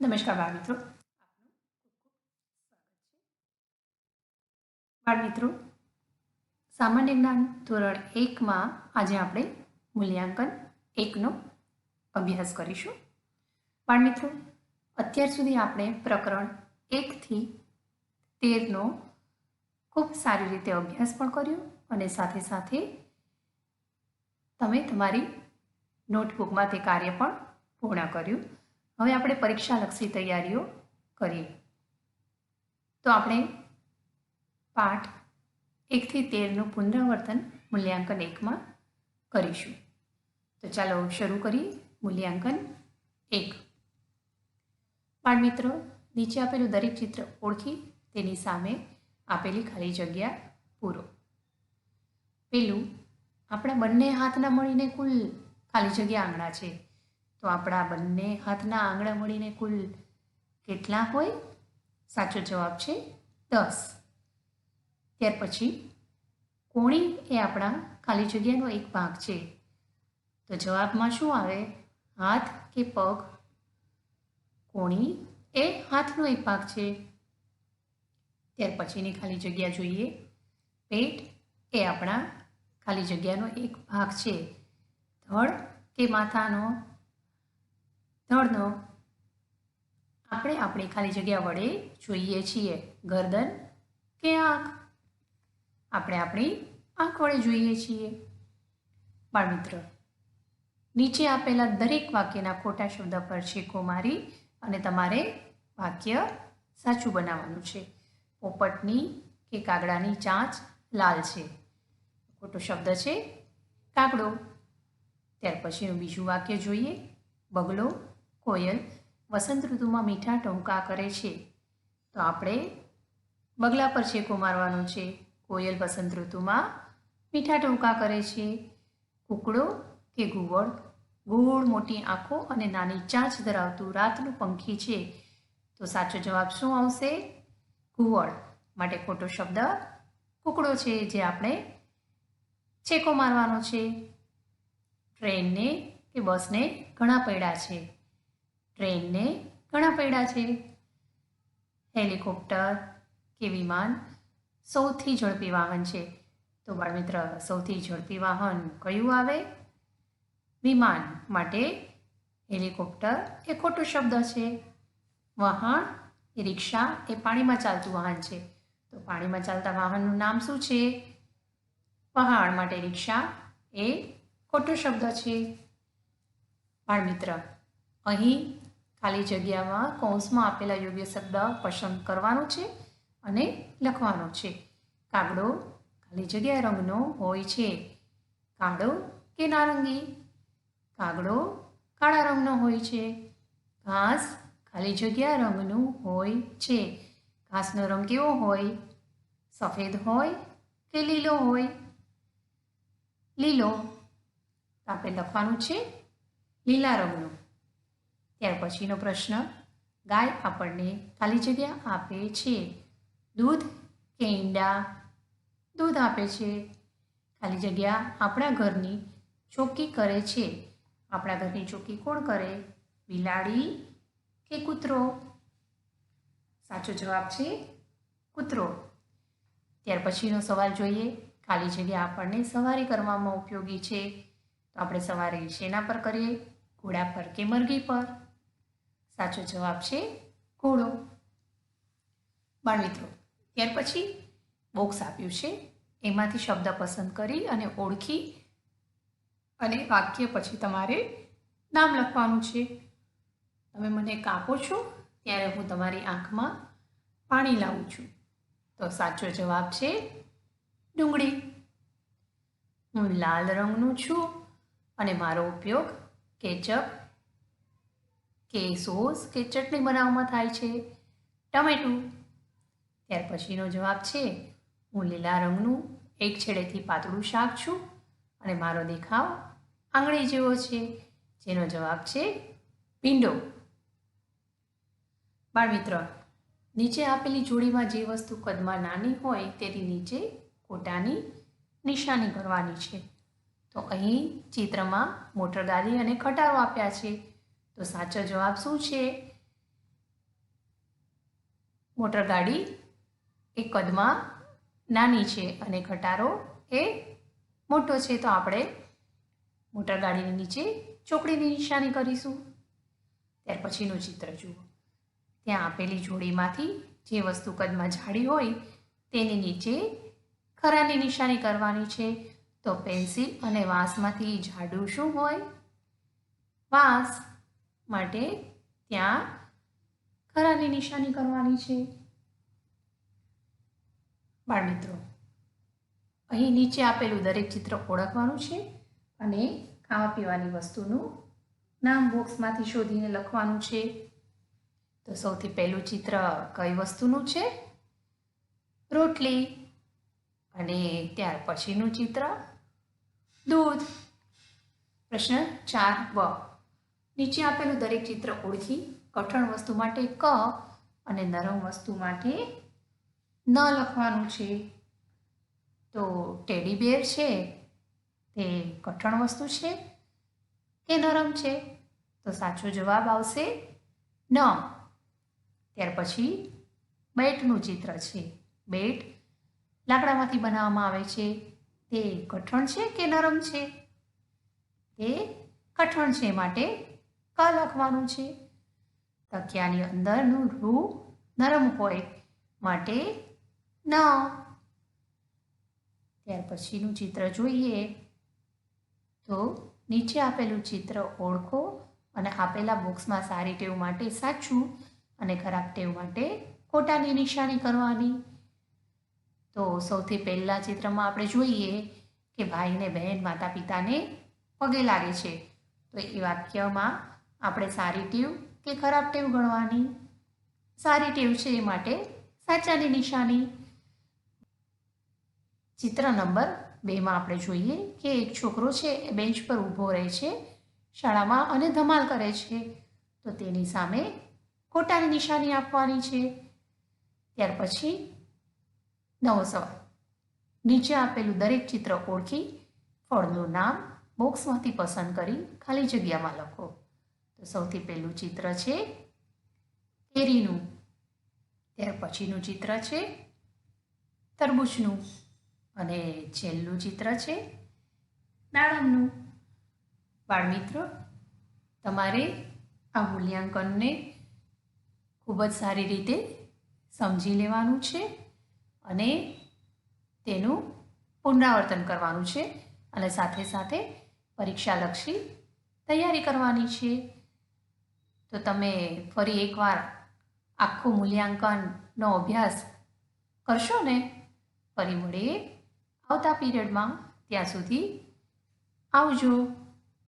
નમસ્કાર બાળ મિત્રો. બાળ મિત્રો, સામાન્ય જ્ઞાન ધોરણ એકમાં આજે આપણે મૂલ્યાંકન એકનો અભ્યાસ કરીશું. બાળ મિત્રો, અત્યાર સુધી આપણે પ્રકરણ એકથી તેરનો ખૂબ સારી રીતે અભ્યાસ પણ કર્યો અને સાથે સાથે તમે તમારી નોટબુકમાં તે કાર્ય પણ પૂર્ણ કર્યું. હવે આપણે પરીક્ષાલક્ષી તૈયારીઓ કરીએ. તો આપણે પાઠ એકથી તેરનું પુનરાવર્તન મૂલ્યાંકન એકમાં કરીશું. તો ચાલો શરૂ કરીએ. મૂલ્યાંકન એક. બાળ મિત્રો નીચે આપેલું દરેક ચિત્ર ઓળખી, તેની સામે આપેલી ખાલી જગ્યા પૂરો. પેલું, આપણા બંને હાથના મળીને કુલ ખાલી જગ્યા આંગણા છે. તો આપણા બંને હાથના આંગળા મળીને કુલ કેટલા હોય? સાચો જવાબ છે દસ. ત્યાર પછી કોણી એ આપણા ખાલી જગ્યાનો એક ભાગ છે. તો જવાબમાં શું આવે? હાથ કે પગ? કોણી એ હાથનો એક ભાગ છે. ત્યાર પછીની ખાલી જગ્યા જોઈએ. પેટ એ આપણા ખાલી જગ્યાનો એક ભાગ છે. ધડ કે માથાનો? ધડનો આપણે આપણી ખાલી જગ્યા વડે જોઈએ છીએ ગરદન કે આંખ. આપણે આપણી આંખ વડે જોઈએ છીએ. બાળમિત્ર નીચે આપેલા દરેક વાક્યના ખોટા શબ્દ પર છેકો મારી અને તમારે વાક્ય સાચું બનાવવાનું છે. પોપટની કે કાગડાની ચાંચ લાલ છે. ખોટો શબ્દ છે કાગડો. ત્યાર પછીનું બીજું વાક્ય જોઈએ, બગલો કોયલ વસંત ઋતુમાં મીઠા ટોંકા કરે છે. તો આપણે બગલા પર છેકો મારવાનો છે. કોયલ વસંત ઋતુમાં મીઠા ટોંકા કરે છે. કુકડો કે ઘુવડ ગોળ મોટી આંખો અને નાની ચાંચ ધરાવતું રાતનું પંખી છે. તો સાચો જવાબ શું આવશે? ઘુવડ માટે ખોટો શબ્દ કુકડો છે જે આપણે છેકો મારવાનો છે. ટ્રેનને કે બસને ઘણા પૈડા છે. ટ્રેનને ઘણા પૈડા છે. હેલિકોપ્ટર કે વિમાન સૌથી ઝડપી વાહન છે. તો બાળમિત્ર, સૌથી ઝડપી વાહન કયું આવે? વિમાન માટે હેલિકોપ્ટર એ ખોટો શબ્દ છે. વાહન એ રિક્ષા એ પાણીમાં ચાલતું વાહન છે. તો પાણીમાં ચાલતા વાહનનું નામ શું છે? વહાણ માટે રિક્ષા એ ખોટો શબ્દ છે. બાળમિત્ર, અહીં ખાલી જગ્યામાં કૌંસમાં આપેલા યોગ્ય શબ્દ પસંદ કરવાનો છે અને લખવાનો છે. કાગડો ખાલી જગ્યા રંગનો હોય છે. કાળો કે નારંગી? કાગડો કાળા રંગનો હોય છે. ઘાસ ખાલી જગ્યા રંગનું હોય છે. ઘાસનો રંગ કેવો હોય? સફેદ હોય કે લીલો હોય? લીલો. આપણે લખવાનું છે લીલા રંગનું. ત્યાર પછીનો પ્રશ્ન, ગાય આપણને ખાલી જગ્યા આપે છે. દૂધ કે ઈંડા? દૂધ આપે છે. ખાલી જગ્યા આપણા ઘરની ચોકી કરે છે. આપણા ઘરની ચોકી કોણ કરે? બિલાડી કે કૂતરો? સાચો જવાબ છે કૂતરો. ત્યાર પછીનો સવાલ જોઈએ, ખાલી જગ્યા આપણને સવારી કરવામાં ઉપયોગી છે? તો આપણે સવારી શેના પર કરીએ? ઘોડા પર કે મરઘી પર? સાચો જવાબ છે ઘોડો. બાળમિત્રો ત્યાર પછી બોક્સ આપ્યું છે. એમાંથી શબ્દ પસંદ કરી અને ઓળખી અને વાક્ય પછી તમારે નામ લખવાનું છે. તમે મને કાપો છો, ત્યારે હું તમારી આંખમાં પાણી લાવું છું. તો સાચો જવાબ છે ડુંગળી. હું લાલ રંગનું છું અને મારો ઉપયોગ કેચઅપ કે સોસ કે ચટણી બનાવવામાં થાય છે? ટમેટું? ત્યાર પછીનો જવાબ છે, હું લીલા રંગનું એક છેડેથી પાતળું શાક છું અને મારો દેખાવ આંગળી જેવો છે, જેનો જવાબ છે ભીંડો. બાળમિત્ર, નીચે આપેલી જોડીમાં જે વસ્તુ કદમાં નાની હોય તેની નીચે ખોટાની નિશાની કરવાની છે. તો અહીં ચિત્રમાં મોટરગાડી અને ખટારો આપ્યા છે. તો સાચો જવાબ શું છે? મોટરગાડી એ કદમાં નાની છે અને ખટારો એ મોટો છે. તો આપણે મોટરગાડીની નીચે ચોકડીની નિશાની કરીશું. ત્યાર પછીનું ચિત્ર જુઓ. ત્યાં આપેલી જોડીમાંથી જે વસ્તુ કદમાં જાડી હોય તેની નીચે ખરાની નિશાની કરવાની છે. તો પેન્સિલ અને વાંસમાંથી જાડું શું હોય? વાંસ માટે ત્યાં ખરાની નિશાની કરવાની છે. બાળમિત્રો, અહીં નીચે આપેલું દરેક ચિત્ર ઓળખવાનું છે અને ખાવા પીવાની વસ્તુનું નામ બોક્સમાંથી શોધીને લખવાનું છે. તો સૌથી પહેલું ચિત્ર કઈ વસ્તુનું છે? રોટલી. અને ત્યાર પછીનું ચિત્ર દૂધ. પ્રશ્ન ચાર બ નીચે આપેલું દરેક ચિત્ર ઓળખી કઠણ વસ્તુ માટે ક અને નરમ વસ્તુ માટે ન લખવાનું છે. તો ટેડી બેર છે, તે કઠણ વસ્તુ છે, કે નરમ છે? તો સાચો જવાબ આવશે ન. ત્યાર પછી બેટનું ચિત્ર છે. બેટ લાકડામાંથી બનાવવામાં આવે છે. તે કઠણ છે કે નરમ છે? તે કઠણ છે માટે ક લખવાનું છે? તકિયાની અંદરનું રૂ નરમ હોય માટે ન. ત્યાર પછીનું ચિત્ર જોઈએ. તો નીચે આપેલું ચિત્ર ઓળખો અને આપેલા બોક્સમાં સારી ટેવ માટે સાચું અને ખરાબ ટેવ માટે ખોટાની નિશાની કરવાની. તો સૌથી પહેલાં ચિત્રમાં આપણે જોઈએ કે ભાઈને બહેન માતા પિતાને પગે લાગે છે. તો એ વાક્યમાં આપણે સારી ટેવ કે ખરાબ ટેવ ગણવાની? સારી ટેવ છે એ માટે સાચાની નિશાની. ચિત્ર નંબર બેમાં આપણે જોઈએ કે એક છોકરો છે એ બેન્ચ પર ઊભો રહે છે, શાળામાં અને ધમાલ કરે છે. તો તેની સામે ખોટાની નિશાની આપવાની છે. ત્યાર પછી નવો સવાલ. નીચે આપેલું દરેક ચિત્ર ઓળખી ફળનું નામ બોક્સમાંથી પસંદ કરી ખાલી જગ્યામાં લખો. તો સૌથી પહેલું ચિત્ર છે કેરીનું. ત્યાર પછીનું ચિત્ર છે તરબૂચનું. અને છેલ્લું ચિત્ર છે દાડમનું. બાળમિત્રો, તમારે આ મૂલ્યાંકનને ખૂબ જ સારી રીતે સમજી લેવાનું છે અને તેનું પુનરાવર્તન કરવાનું છે અને સાથે સાથે પરીક્ષાલક્ષી તૈયારી કરવાની છે. તો તમે ફરી એકવાર આખું મૂલ્યાંકનનો અભ્યાસ કરશો ને? ફરી મળીએ આવતા પીરિયડમાં. ત્યાં સુધી આવજો.